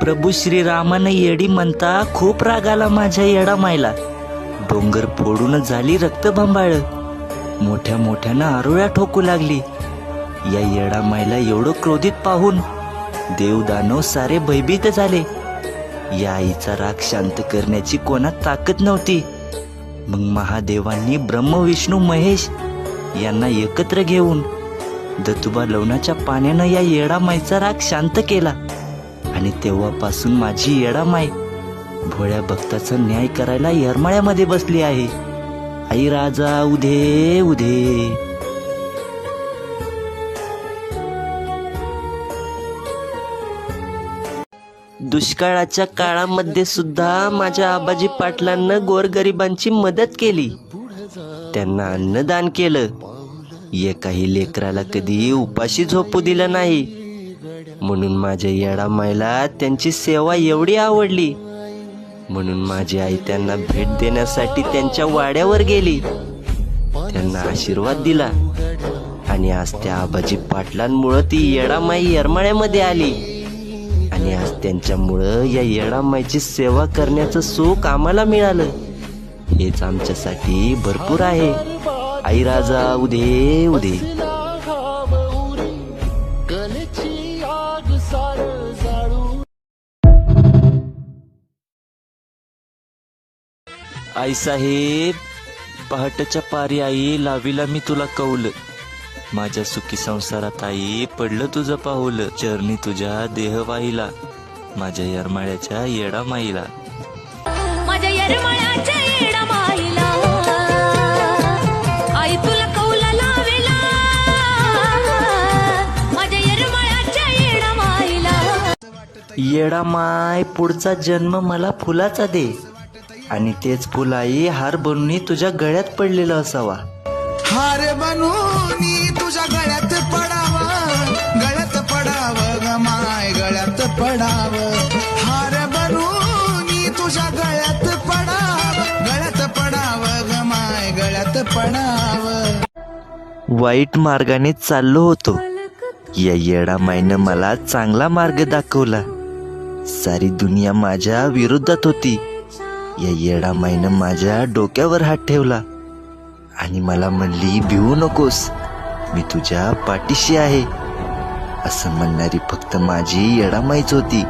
प्रभू श्रीरामानं येडी म्हणता खूप राग आला माझ्या येडामायला डोंगर फोडून झाली रक्त मोठ्या मोठ्यानं आरोळ्या ठोकू लागली. या येडामायला एवढं क्रोधित पाहून देवदानव सारे भयभीत झाले. या आईचा राग शांत करण्याची कोणात ताकद नव्हती. मग महादेवांनी ब्रह्मविष्णू महेश यांना एकत्र घेऊन दत्तुबा लवणाच्या पाण्यानं या येडामाईचा राग शांत केला. आणि तेव्हापासून माझी येडामाय. भोळ्या भक्ताचा न्याय करायला येरमाळ्यामध्ये बसली आहे. आई राजा उधे उधे. दुष्काळाच्या काळामध्ये सुद्धा माझ्या आबाजी पाटलांना गोरगरिबांची मदत केली. त्यांना अन्नदान केलं. एकाही लेकराला कधी उपाशी झोपू दिलं नाही. म्हणून माझ्या येडा मायला त्यांची सेवा एवढी आवडली. म्हणून माझी आई त्यांना भेट देण्यासाठी त्यांच्या वाड्यावर गेली. त्यांना आशीर्वाद दिला. आणि आज त्या आबाजी पाटलांमुळं ती येडामाई येरमाळ्यामध्ये आली. आणि आज त्यांच्यामुळं या येडामाईची सेवा करण्याचं सुख आम्हाला मिळालं. हेच आमच्यासाठी भरपूर आहे. आई राजा उदे उदे. आई साहेब पहाटच्या पारी आई लावीला मी तुला कवलं माझ्या सुखी संसारात आई पडलं तुझं पाऊल. चरणी तुझ्या देह वाहिला. माझ्या यरमाळ्याच्या येडा माईला. माझ्या येरमाळ्याच्या येडा माईला. आई तुला कौला लावेला. माझ्या येरमाळ्याच्या येडा माईला. येडा माय पुढचा जन्म मला फुलाचा दे. आणि तेच फुल आई हार बनून तुझ्या गळ्यात पडलेलं असावा. हार बनूनी तुझ्या गळ्यात पडावं गळ्यात पडावं ग माय गळ्यात पडावं. हार बनूनी तुझ्या गळ्यात पडावं गळ्यात पडावं ग माय गळ्यात पडावं. वाईट मार्गाने चाललो होतो. या येडा माईनं मला चांगला मार्ग दाखवला. सारी दुनिया माझ्या विरोधात होती. या येडा माईनं माझ्या डोक्यावर हात ठेवला. आणि मला म्हणली भिवू नकोस. मी तुझ्या पाठीशी आहे. असं म्हणणारी फक्त माझी येडामाईच होती.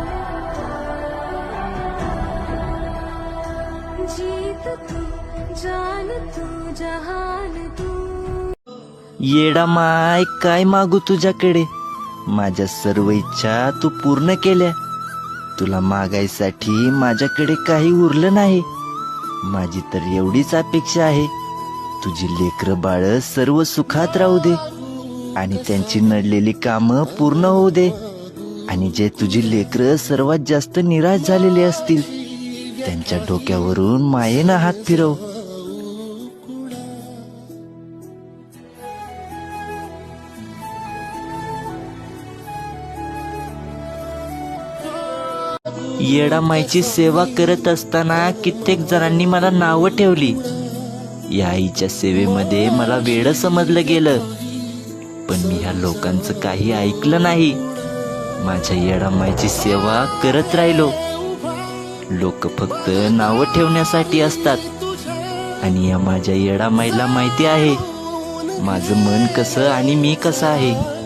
येडा माय काय मागू तुझ्याकडे? माझ्या सर्व इच्छा तू पूर्ण केल्या. तुला मागायसाठी माझ्याकडे काही उरलं नाही. माझी तर एवढीच अपेक्षा आहे. तुझी लेकर बाळ सर्व सुखात राहू दे आणि त्यांची नडलेली कामं पूर्ण होऊ दे. आणि जे तुझी लेकरं सर्वात जास्त निराश झालेली असतील त्यांच्या डोक्यावरून मायेनं हात फिरव. येडामाईची सेवा करत असताना कित्येक जणांनी मला नावं ठेवली. या आईच्या सेवेमध्ये मला वेळ समजलं गेलं. पण मी ह्या लोकांचं काही ऐकलं नाही. माझ्या येडामाईची सेवा करत राहिलो. लोक फक्त नावं ठेवण्यासाठी असतात. आणि या माझ्या येडामाईला माहिती आहे. माझं मन कसं आणि मी कसं आहे.